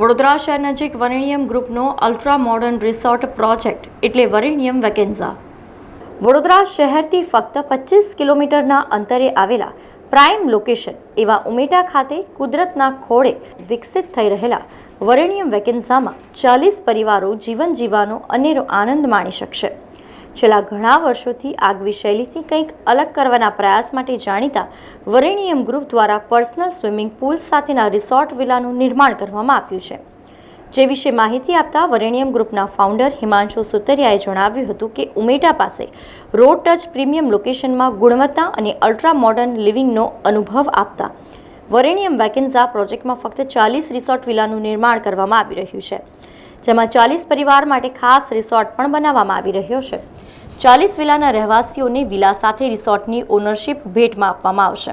વડોદરા શહેર નજીક વરેણિયમ ગ્રુપનો અલ્ટ્રા મોડર્ન રિસોર્ટ પ્રોજેક્ટ, એટલે વરેણિયમ વેકેન્ઝા. વડોદરા શહેરથી ફક્ત પચીસ કિલોમીટરના અંતરે આવેલા પ્રાઇમ લોકેશન એવા ઉમેટા ખાતે કુદરતના ખોળે વિકસિત થઈ રહેલા વરેણિયમ વેકેન્ઝામાં ચાલીસ પરિવારો જીવન જીવવાનો અનેરો આનંદ માણી શકશે. છેલ્લા ઘણા વર્ષોથી આગવી શૈલીથી કંઈક અલગ કરવાના પ્રયાસ માટે જાણીતા વરેણિયમ ગ્રુપ દ્વારા પર્સનલ સ્વિમિંગ પુલ સાથેના રિસોર્ટ વિલાનું નિર્માણ કરવામાં આવ્યું છે. જે વિશે માહિતી આપતા વરેણિયમ ગ્રુપના ફાઉન્ડર હિમાંશુ સુતરિયાએ જણાવ્યું હતું કે ઉમેટા પાસે રોડ ટચ પ્રીમિયમ લોકેશનમાં ગુણવત્તા અને અલ્ટ્રા મોડર્ન લિવિંગનો અનુભવ આપતા વરેણિયમ વેકેન્ઝા પ્રોજેક્ટમાં ફક્ત ચાલીસ રિસોર્ટ વિલાનું નિર્માણ કરવામાં આવી રહ્યું છે. જેમાં ચાલીસ પરિવાર માટે ખાસ રિસોર્ટ પણ બનાવવામાં આવી રહ્યો છે. ચાલીસ વિલાના રહેવાસીઓને વિલા સાથે રિસોર્ટની ઓનરશિપ ભેટમાં આપવામાં આવશે.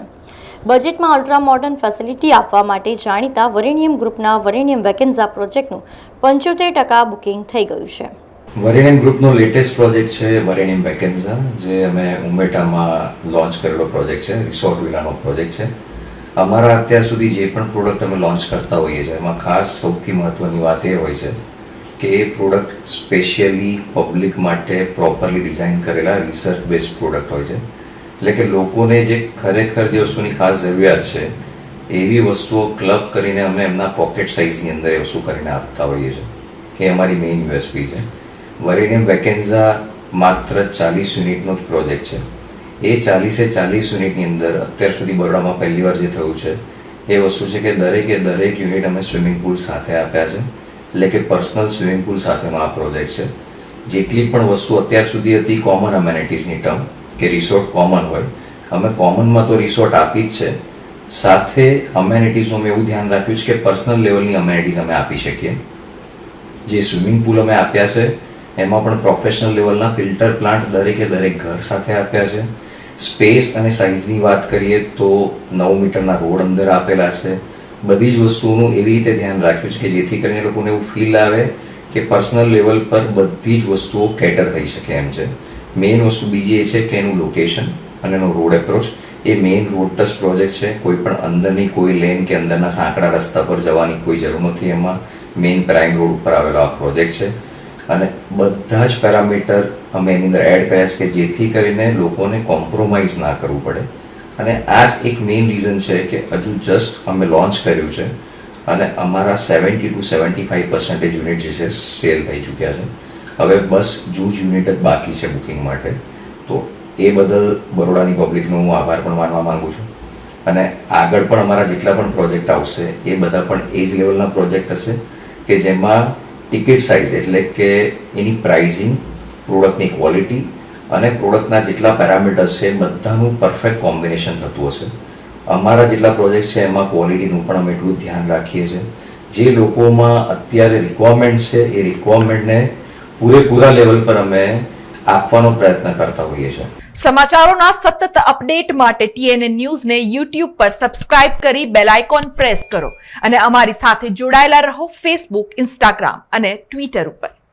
બજેટમાં અલ્ટ્રા મોડર્ન ફેસિલિટી આપવા માટે જાણીતા વરેણિયમ ગ્રુપના વરેણિયમ વેકેન્ઝા પ્રોજેક્ટનું પંચોતેર ટકા બુકિંગ થઈ ગયું છે. વરેણિયમ ગ્રુપનો લેટેસ્ટ પ્રોજેક્ટ છે વરેણિયમ વેકેન્ઝા જે અમે ઉમેટામાં લોન્ચ કરેલો પ્રોજેક્ટ છે, રિસોર્ટ વિલાનો પ્રોજેક્ટ છે. અમારા અત્યાર સુધી જે પણ પ્રોડક્ટ અમે લોન્ચ કરતા હોઈએ છીએ, એમાં ખાસ સૌથી મહત્ત્વની વાત એ હોય છે કે એ પ્રોડક્ટ સ્પેશિયલી પબ્લિક માટે પ્રોપરલી ડિઝાઇન કરેલા રિસર્ચ બેઝ પ્રોડક્ટ હોય છે. એટલે કે લોકોને જે ખરેખર જે વસ્તુની ખાસ જરૂરિયાત છે, એવી વસ્તુઓ ક્લબ કરીને અમે એમના પોકેટ સાઇઝની અંદર એ વસ્તુ કરીને આપતા હોઈએ છીએ એ અમારી મેઇન યુએસપી છે. વરેનિયમ વેકેન્ઝા માત્ર ચાલીસ યુનિટનો જ પ્રોજેક્ટ છે. એ ચાલીસે ચાલીસ યુનિટની અંદર અત્યાર સુધી બરોડામાં પહેલી વાર જે થયું છે, એ વસ્તુ છે કે દરેકે દરેક યુનિટ અમે સ્વિમિંગ પુલ સાથે આપ્યા છે. એટલે કે પર્સનલ સ્વિમિંગ પુલ સાથેનો આ પ્રોજેક્ટ છે. જેટલી પણ વસ્તુ અત્યાર સુધી હતી કોમન અમેનિટીઝની ટર્મ કે રિસોર્ટ કોમન હોય, અમે કોમનમાં તો રિસોર્ટ આપી જ છે. સાથે અમેનિટીઝનું અમે એવું ધ્યાન રાખ્યું છે કે પર્સનલ લેવલની અમેનિટીઝ અમે આપી શકીએ. જે સ્વિમિંગ પુલ અમે આપ્યા છે, એમાં પણ પ્રોફેશનલ લેવલના ફિલ્ટર પ્લાન્ટ દરેકે દરેક ઘર સાથે આપ્યા છે. સ્પેસ અને સાઇઝની વાત કરીએ તો નવ મીટરના રોડ અંદર આપેલા છે. બધી જ વસ્તુઓનું એવી રીતે ધ્યાન રાખ્યું છે કે જેથી કરીને લોકોને એવું ફીલ આવે કે પર્સનલ લેવલ પર બધી જ વસ્તુઓ કેટર થઈ શકે એમ છે. મેઇન વસ્તુ બીજી એ છે કે એનું લોકેશન અને એનો રોડ એપ્રોચ એ મેઇન રોડ ટચ પ્રોજેક્ટ છે. કોઈ પણ અંદરની, કોઈ લેન કે અંદરના સાંકડા રસ્તા પર જવાની કોઈ જરૂર નથી એમાં. મેઇન પ્રાઇમ રોડ ઉપર આવેલો આ પ્રોજેક્ટ છે. અને બધા જ પેરામીટર અમે એની અંદર એડ કર્યા છે કે જેથી કરીને લોકોને કોમ્પ્રોમાઇઝ ના કરવું પડે. અને આ જ એક મેઇન રીઝન છે કે હજુ જસ્ટ અમે લોન્ચ કર્યું છે અને અમારા seventy two seventy five percentage unit જે છે સેલ થઈ ચૂક્યા છે. હવે બસ જૂજ યુનિટ જ બાકી છે બુકિંગ માટે. તો એ બદલ બરોડાની પબ્લિકનો હું આભાર પણ માનવા માગું છું. અને આગળ પણ અમારા જેટલા પણ પ્રોજેક્ટ આવશે, એ બધા પણ એ જ લેવલના પ્રોજેક્ટ હશે કે જેમાં ટિકિટ સાઇઝ એટલે કે એની પ્રાઇઝિંગ પ્રોડક્ટની ક્વોલિટી અને પ્રોડક્ટના જેટલા પેરામીટર્સ છે, બધાનું પરફેક્ટ કોમ્બિનેશન થતું હશે. અમારા જેટલા પ્રોજેક્ટ છે, એમાં ક્વોલિટીનું પણ અમે એટલું ધ્યાન રાખીએ છીએ. જે લોકોમાં અત્યારે રિક્વાયરમેન્ટ છે, એ રિક્વાયરમેન્ટને પૂરેપૂરા લેવલ પર અમે આપવાનો પ્રયત્ન કરતા હોઈએ છીએ. સમાચારોના સતત અપડેટ માટે ટીએનએ ન્યૂઝને યુટ્યુબ પર સબસ્ક્રાઇબ કરી બેલ આઇકોન પ્રેસ કરો. અને અમારી સાથે જોડાયેલા રહો ફેસબુક ઇન્સ્ટાગ્રામ અને ટ્વિટર ઉપર.